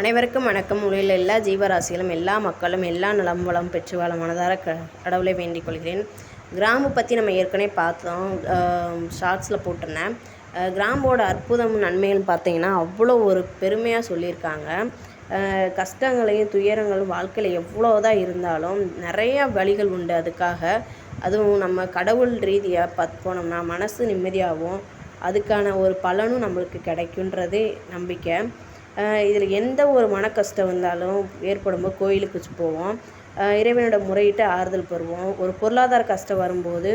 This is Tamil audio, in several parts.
அனைவருக்கும் வணக்கம். உலகில் எல்லா ஜீவராசிகளும் எல்லா மக்களும் எல்லா நலம் வளம் பெற்று வாழ மனதார க கடவுளை வேண்டிக் கொள்கிறேன். கிராம்பு பற்றி நம்ம ஏற்கனவே பார்த்தோம். ஷார்ட்ஸில் போட்டிருந்தேன். கிராம்போட அற்புதம் நன்மைகள்னு பார்த்தீங்கன்னா அவ்வளோ ஒரு பெருமையாக சொல்லியிருக்காங்க. கஷ்டங்களையும் துயரங்களும் வாழ்க்கையில் எவ்வளோதான் இருந்தாலும் நிறையா வழிகள் உண்டு அதுக்காக. அதுவும் நம்ம கடவுள் ரீதியாக பார்த்து போனோம்னா மனசு நிம்மதியாகவும் அதுக்கான ஒரு பலனும் நம்மளுக்கு கிடைக்குன்றது நம்பிக்கை. இதில் எந்த ஒரு மன கஷ்டம் வந்தாலும் ஏற்படும்போது கோயிலுக்கு போவோம். இறைவனோட முறையிட்டு ஆறுதல் பெறுவோம். ஒரு பொருளாதார கஷ்டம் வரும்போது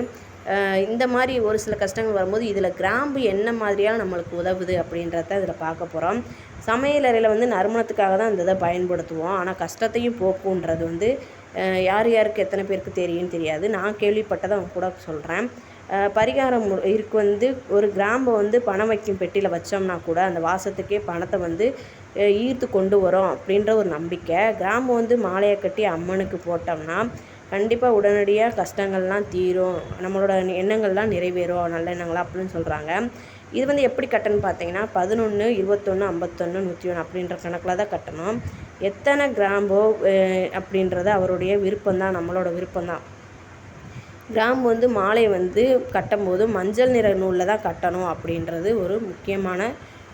இந்த மாதிரி ஒரு சில கஷ்டங்கள் வரும்போது இதில் கிராம்பு என்ன மாதிரியாக நம்மளுக்கு உதவுது அப்படின்றத இதில் பார்க்க போகிறோம் சமையலறையில் வந்து நறுமணத்துக்காக தான் இந்த இதை பயன்படுத்துவோம். ஆனால் கஷ்டத்தையும் போக்குன்றது வந்து யார் யாருக்கு எத்தனை பேருக்கு தெரியும்னு தெரியாது. நான் கேள்விப்பட்டதை அவங்க கூட சொல்கிறேன் பரிகாரம் இருக்கு வந்து ஒரு கிராம்பை வந்து பணம் வைக்கும் பெட்டியில் வச்சோம்னா கூட அந்த வாசத்துக்கே பணத்தை வந்து ஈர்த்து கொண்டு வரும் அப்படின்ற ஒரு நம்பிக்கை. கிராம்பு வந்து மாலையை கட்டி அம்மனுக்கு போட்டோம்னா கண்டிப்பாக உடனடியாக கஷ்டங்கள்லாம் தீரும். நம்மளோட எண்ணங்கள்லாம் நிறைவேறும். நல்ல எண்ணங்களாக அப்படின்னு சொல்கிறாங்க இது வந்து எப்படி கட்டணும்னு பார்த்தீங்கன்னா பதினொன்று இருபத்தொன்று ஐம்பத்தொன்று நூற்றி ஒன்று அப்படின்ற கணக்கில் தான் கட்டணும். எத்தனை கிராம்போ அப்படின்றது அவருடைய விருப்பம் தான் நம்மளோட விருப்பம் தான் கிராம்பு வந்து மாலை வந்து கட்டும்போது மஞ்சள் நிற நூலில் தான் கட்டணும் அப்படின்றது ஒரு முக்கியமான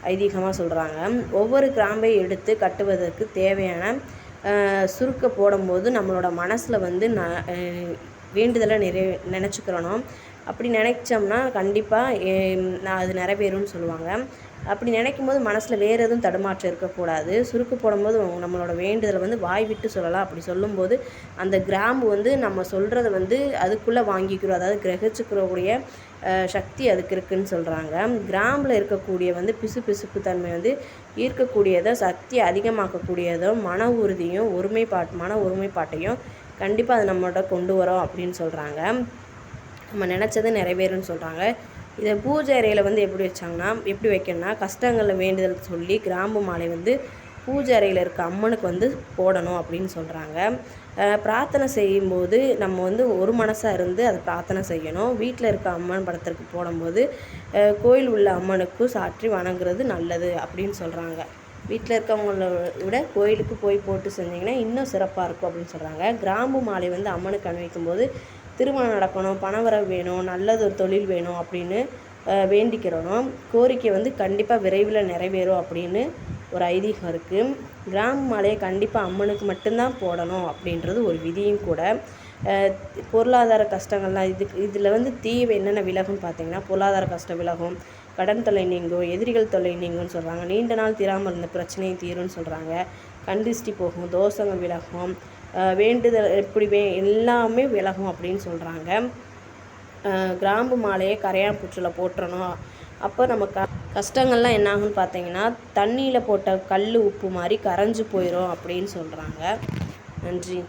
ஐதீகமாக சொல்கிறாங்க ஒவ்வொரு கிராம்பை எடுத்து கட்டுவதற்கு தேவையான சுருக்க போடும்போது நம்மளோட மனசில் வந்து ந வேண்டுதலை நிறை நினச்சிக்கிறணும். அப்படி நினைச்சோம்னா கண்டிப்பாக அது நிறைவேறும்னு சொல்லுவாங்க. அப்படி நினைக்கும் போது மனசில் வேறு எதுவும் தடுமாற்றம் இருக்கக்கூடாது. சுருக்கு போடும்போது நம்மளோட வேண்டுதலை வந்து வாய் விட்டு சொல்லலாம். அப்படி சொல்லும்போது அந்த கிராம்பு வந்து நம்ம சொல்கிறத வந்து அதுக்குள்ளே வாங்கிக்கிறோம். அதாவது கிரகிச்சுக்கிறக்கூடிய சக்தி அதுக்கு இருக்குன்னு சொல்கிறாங்க கிராம்பில் இருக்கக்கூடிய வந்து பிசு பிசுப்பு தன்மை வந்து ஈர்க்கக்கூடியதை சக்தி அதிகமாக்கக்கூடியதும் மன உறுதியும் ஒருமைப்பாட் மன ஒருமைப்பாட்டையும் கண்டிப்பாக அது நம்மளோட கொண்டு வரோம் அப்படின்னு சொல்கிறாங்க நம்ம நினச்சது நிறைவேறும்னு சொல்கிறாங்க இதை பூஜை அறையில் வந்து எப்படி வச்சாங்கன்னா எப்படி வைக்கணும்னா கஷ்டங்களில் வேண்டுதல் சொல்லி கிராம்பு மாலை வந்து பூஜை அறையில் இருக்க அம்மனுக்கு வந்து போடணும் அப்படின்னு சொல்கிறாங்க பிரார்த்தனை செய்யும்போது நம்ம வந்து ஒரு மனசாக இருந்து அதை பிரார்த்தனை செய்யணும். வீட்டில் இருக்க அம்மன் படத்திற்கு போடும்போது கோயில் உள்ள அம்மனுக்கு சாற்றி வணங்குறது நல்லது அப்படின்னு சொல்கிறாங்க வீட்டில் இருக்கவங்கள விட கோயிலுக்கு போய் போட்டு செஞ்சிங்கன்னா இன்னும் சிறப்பாக இருக்கும் அப்படின்னு சொல்கிறாங்க கிராம்பு மாலை வந்து அம்மனுக்கு அணிவிக்கும் போது திருமணம் நடக்கணும் பணவரவு வேணும் நல்லது ஒரு தொழில் வேணும் அப்படின்னு வேண்டிக்கிறணும் கோரிக்கை வந்து கண்டிப்பாக விரைவில் நிறைவேறும் அப்படின்னு ஒரு ஐதீகம் இருக்குது கிராம மாலையை கண்டிப்பாக அம்மனுக்கு மட்டும்தான் போடணும் அப்படின்றது ஒரு விதியும் கூட. பொருளாதார கஷ்டங்கள்லாம் இதுக்கு இதில் வந்து தீவு என்னென்ன விலகும்னு பார்த்தீங்கன்னா பொருளாதார கஷ்டம் விலகும் கடன் தொல்லை நீங்கும் எதிரிகள் தொல்லை நீங்கும்னு சொல்கிறாங்க நீண்ட நாள் தீராமல் இருந்த பிரச்சனையும் தீரும்னு சொல்கிறாங்க கண்டிஷ்டி போகும் தோஷங்கள் விலகும் வேண்டுதல் எப்படி வே எல்லாமே விலகும் அப்படின்னு சொல்கிறாங்க கிராம்பு மாலையை கரையான் புற்றில் போட்டுறணும். அப்போ நம்ம க கஷ்டங்கள்லாம் என்ன ஆகும்னு பார்த்தீங்கன்னா தண்ணியில் போட்ட கல் உப்பு மாதிரி கரைஞ்சு போயிடும் அப்படின்னு சொல்கிறாங்க நன்றி.